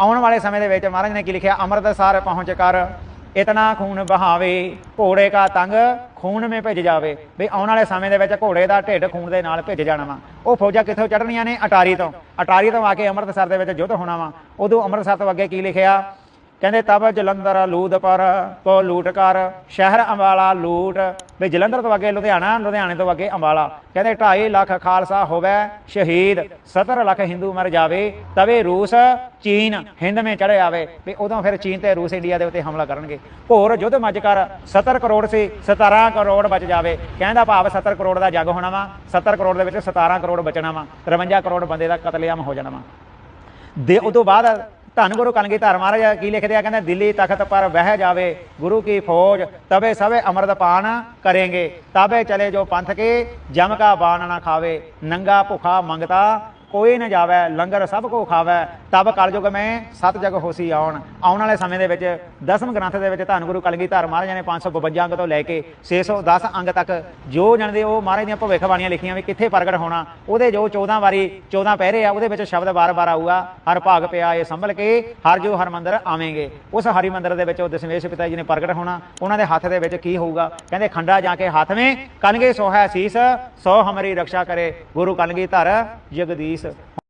ਆਉਣ ਵਾਲੇ ਸਮੇਂ ਦੇ ਵਿੱਚ ਮਹਾਰਾਜ ਨੇ ਕੀ ਲਿਖਿਆ? ਅੰਮ੍ਰਿਤਸਰ ਪਹੁੰਚ ਕਰ, ਇਤਨਾ ਖੂਨ ਬਹਾਵੇ ਘੋੜੇ ਕਾ ਤੰਗ, ਖੂਨ ਮੇ ਭਿੱਜ ਜਾਵੇ। ਵੀ ਆਉਣ ਵਾਲੇ ਸਮੇਂ ਦੇ ਵਿੱਚ ਘੋੜੇ ਦਾ ਢਿੱਡ ਖੂਨ ਦੇ ਨਾਲ ਭਿੱਜ ਜਾਣਾ ਵਾ। ਉਹ ਫੌਜਾਂ ਕਿੱਥੋਂ ਚੜ੍ਹਨੀਆਂ ਨੇ? ਅਟਾਰੀ ਤੋਂ। ਅਟਾਰੀ ਤੋਂ ਆ ਕੇ ਅੰਮ੍ਰਿਤਸਰ ਦੇ ਵਿੱਚ ਯੁੱਧ ਹੋਣਾ ਵਾ। ਉਦੋਂ ਅੰਮ੍ਰਿਤਸਰ ਤੋਂ ਅੱਗੇ ਕੀ ਲਿਖਿਆ? ਕਹਿੰਦੇ ਤਬ ਜਲੰਧਰ ਲੂਦ ਪਰ, ਕੋ ਲੂਟ ਕਰ। ਸ਼ਹਿਰ ਅੰਬਾਲਾ ਲੂਟ। ਵੀ ਜਲੰਧਰ ਤੋਂ ਅੱਗੇ ਲੁਧਿਆਣਾ, ਲੁਧਿਆਣੇ ਤੋਂ ਅੱਗੇ ਅੰਬਾਲਾ। ਕਹਿੰਦੇ 2.5 ਲੱਖ ਖਾਲਸਾ ਹੋਵੇ, ਸ਼ਹੀਦ 70 ਲੱਖ ਹਿੰਦੂ ਮਰ ਜਾਵੇ, ਤਵੇ ਰੂਸ, ਚੀਨ, ਹਿੰਦ ਮੇ ਚੜੇ ਆਵੇ। ਵੀ ਉਦੋਂ ਫਿਰ ਚੀਨ ਤੇ ਰੂਸ ਇੰਡੀਆ ਦੇ ਉੱਤੇ ਹਮਲਾ ਕਰਨਗੇ। ਘੋਰ ਯੁੱਧ ਮੱਜ ਕਰ 70 ਕਰੋੜ ਸੀ 17 ਕਰੋੜ ਬਚ ਜਾਵੇ। ਕਹਿੰਦਾ ਭਾਵ 70 ਕਰੋੜ ਦਾ ਜੱਗ ਹੋਣਾ ਵਾ 70 ਕਰੋੜ ਦੇ ਵਿੱਚ 17 ਕਰੋੜ ਬਚਣਾ ਵਾ 53 ਕਰੋੜ ਬੰਦੇ ਦਾ ਕਤਲੇਆਮ ਹੋ ਜਾਣਾ ਵਾ। ਦੇ ਉਦੋਂ ਬਾਅਦ ਧੰਨ ਗੁਰੂ ਕਲਗੀਧਰ ਮਹਾਰਾਜ, ਕੀ ਲਿਖਦੇ ਆ ਕਹਿੰਦੇ, ਦਿੱਲੀ ਤਖਤ ਪਰ ਵਹਿ ਜਾਵੇ, ਗੁਰੂ ਕੀ ਫੌਜ ਤਬੇ ਸਵੇ ਅੰਮ੍ਰਿਤ ਪਾਨ ਕरेंगे ਤਬੇ ਚਲੇ ਜੋ ਪੰਥ ਕੇ, ਜਮ ਕਾ ਬਾਣ ਨਾ ਖਾਵੇ, ਨੰਗਾ ਭੁਖਾ ਮੰਗਤਾ ਕੋਈ ਨਾ ਜਾਵੇ, ਲੰਗਰ ਸਭ ਕੋ ਖਾਵੇ, ਤਬ ਕਲਯੁਗ ਮੈਂ ਸਤ ਜਗ ਹੋਸੀ ਆਉਣ। ਆਉਣ ਵਾਲੇ ਸਮੇਂ ਦੇ ਵਿੱਚ, ਦਸਮ ਗ੍ਰੰਥ ਦੇ ਵਿੱਚ ਧੰਨ ਗੁਰੂ ਕਲਗੀਧਰ ਮਹਾਰਾਜ ਨੇ 552 ਅੰਗ ਤੋਂ ਲੈ ਕੇ 610 ਅੰਗ ਤੱਕ ਜੋ ਜਾਣਦੇ ਉਹ ਮਹਾਰਾਜ ਦੀਆਂ ਭਵਿੱਖਬਾਣੀਆਂ ਲਿਖੀਆਂ ਵੀ ਕਿੱਥੇ ਪ੍ਰਗਟ ਹੋਣਾ, ਉਹਦੇ ਜੋ 14 ਵਾਰੀ 14 ਪਹਿਰੇ ਆ, ਉਹਦੇ ਵਿੱਚ ਸ਼ਬਦ ਵਾਰ ਵਾਰ ਆਊਗਾ। ਹਰ ਭਾਗ ਪਿਆ ਇਹ ਸੰਭਲ ਕੇ, ਹਰ ਜੋ ਹਰ ਮੰਦਰ ਆਵੇਂਗੇ। ਉਸ ਹਰੀ ਮੰਦਰ ਦੇ ਵਿੱਚ ਉਹ ਦਸ਼ਮੇਸ਼ ਪਿਤਾ ਜੀ ਨੇ ਪ੍ਰਗਟ ਹੋਣਾ, ਉਹਨਾਂ ਦੇ ਹੱਥ ਦੇ ਵਿੱਚ ਕੀ ਹੋਊਗਾ? ਕਹਿੰਦੇ ਖੰਡਾ ਜਾ ਕੇ ਹੱਥ ਵਿੱਚ ਕਨਗੇ ਸੋਹੈ ਸੀਸ, ਸੋ ਹਮਰੀ ਰੱਖਿਆ ਕਰੇ, ਗੁਰੂ ਕਲਗੀਧਰ ਜਗਦੀਸ਼ sir.